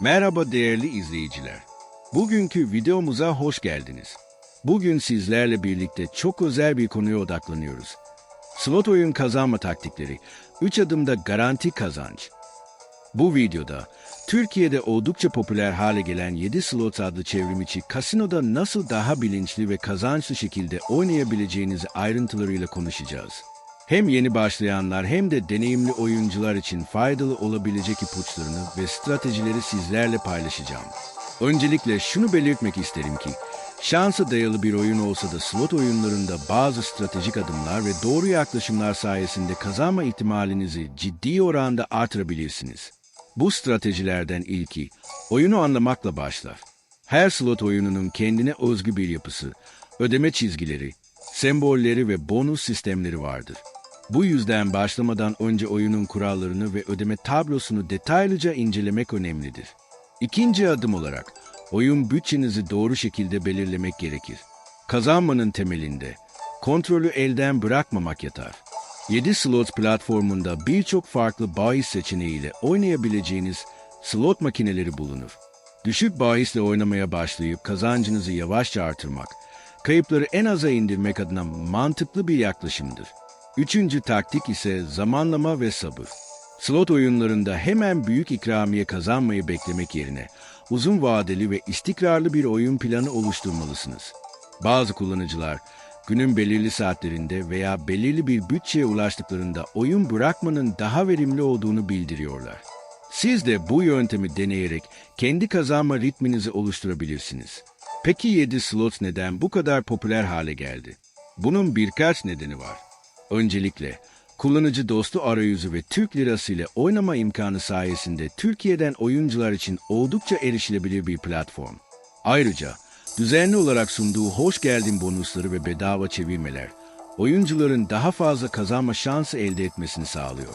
Merhaba değerli izleyiciler. Bugünkü videomuza hoş geldiniz. Bugün sizlerle birlikte çok özel bir konuya odaklanıyoruz. Slot oyun kazanma taktikleri, 3 adımda garanti kazanç. Bu videoda Türkiye'de oldukça popüler hale gelen 7 slot adlı çevrimiçi kasinoda nasıl daha bilinçli ve kazançlı şekilde oynayabileceğinizi ayrıntılarıyla konuşacağız. Hem yeni başlayanlar hem de deneyimli oyuncular için faydalı olabilecek ipuçlarını ve stratejileri sizlerle paylaşacağım. Öncelikle şunu belirtmek isterim ki, şansa dayalı bir oyun olsa da slot oyunlarında bazı stratejik adımlar ve doğru yaklaşımlar sayesinde kazanma ihtimalinizi ciddi oranda artırabilirsiniz. Bu stratejilerden ilki, oyunu anlamakla başlar. Her slot oyununun kendine özgü bir yapısı, ödeme çizgileri, sembolleri ve bonus sistemleri vardır. Bu yüzden başlamadan önce oyunun kurallarını ve ödeme tablosunu detaylıca incelemek önemlidir. İkinci adım olarak oyun bütçenizi doğru şekilde belirlemek gerekir. Kazanmanın temelinde kontrolü elden bırakmamak yatar. 7 slot platformunda birçok farklı bahis seçeneğiyle oynayabileceğiniz slot makineleri bulunur. Düşük bahisle oynamaya başlayıp kazancınızı yavaşça artırmak, kayıpları en aza indirmek adına mantıklı bir yaklaşımdır. Üçüncü taktik ise zamanlama ve sabır. Slot oyunlarında hemen büyük ikramiye kazanmayı beklemek yerine uzun vadeli ve istikrarlı bir oyun planı oluşturmalısınız. Bazı kullanıcılar günün belirli saatlerinde veya belirli bir bütçeye ulaştıklarında oyun bırakmanın daha verimli olduğunu bildiriyorlar. Siz de bu yöntemi deneyerek kendi kazanma ritminizi oluşturabilirsiniz. Peki 7 slot neden bu kadar popüler hale geldi? Bunun birkaç nedeni var. Öncelikle kullanıcı dostu arayüzü ve Türk lirası ile oynama imkanı sayesinde Türkiye'den oyuncular için oldukça erişilebilir bir platform. Ayrıca düzenli olarak sunduğu hoş geldin bonusları ve bedava çevirmeler oyuncuların daha fazla kazanma şansı elde etmesini sağlıyor.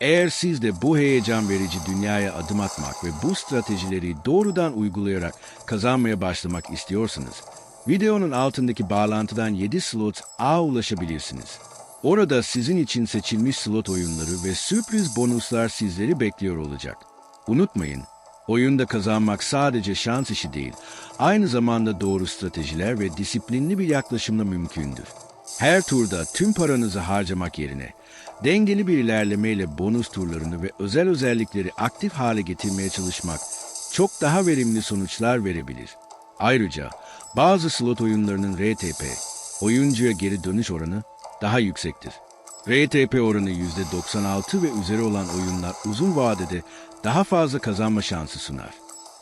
Eğer siz de bu heyecan verici dünyaya adım atmak ve bu stratejileri doğrudan uygulayarak kazanmaya başlamak istiyorsanız, videonun altındaki bağlantıdan 7 slot A ulaşabilirsiniz. Orada sizin için seçilmiş slot oyunları ve sürpriz bonuslar sizleri bekliyor olacak. Unutmayın, oyunda kazanmak sadece şans işi değil, aynı zamanda doğru stratejiler ve disiplinli bir yaklaşımla mümkündür. Her turda tüm paranızı harcamak yerine dengeli bir ilerlemeyle bonus turlarını ve özel özellikleri aktif hale getirmeye çalışmak çok daha verimli sonuçlar verebilir. Ayrıca bazı slot oyunlarının RTP, oyuncuya geri dönüş oranı daha yüksektir. RTP oranı %96 ve üzeri olan oyunlar uzun vadede daha fazla kazanma şansı sunar.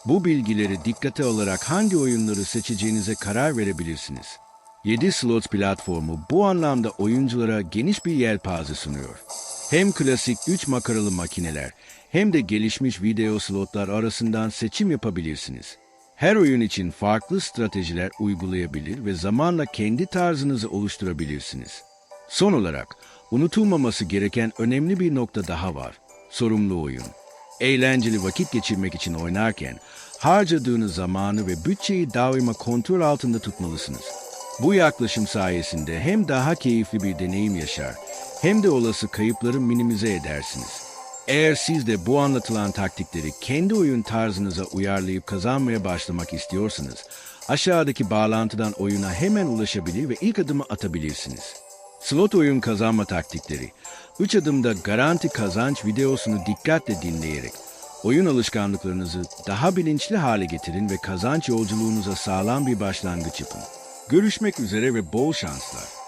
Bu bilgileri dikkate alarak hangi oyunları seçeceğinize karar verebilirsiniz. 7 slot platformu bu anlamda oyunculara geniş bir yelpaze sunuyor. Hem klasik 3 makaralı makineler hem de gelişmiş video slotlar arasından seçim yapabilirsiniz. Her oyun için farklı stratejiler uygulayabilir ve zamanla kendi tarzınızı oluşturabilirsiniz. Son olarak unutulmaması gereken önemli bir nokta daha var. Sorumlu oyun. Eğlenceli vakit geçirmek için oynarken harcadığınız zamanı ve bütçeyi daima kontrol altında tutmalısınız. Bu yaklaşım sayesinde hem daha keyifli bir deneyim yaşar hem de olası kayıpları minimize edersiniz. Eğer siz de bu anlatılan taktikleri kendi oyun tarzınıza uyarlayıp kazanmaya başlamak istiyorsanız, aşağıdaki bağlantıdan oyuna hemen ulaşabilir ve ilk adımı atabilirsiniz. Slot oyun kazanma taktikleri. 3 adımda garanti kazanç videosunu dikkatle dinleyerek oyun alışkanlıklarınızı daha bilinçli hale getirin ve kazanç yolculuğunuza sağlam bir başlangıç yapın. Görüşmek üzere ve bol şanslar.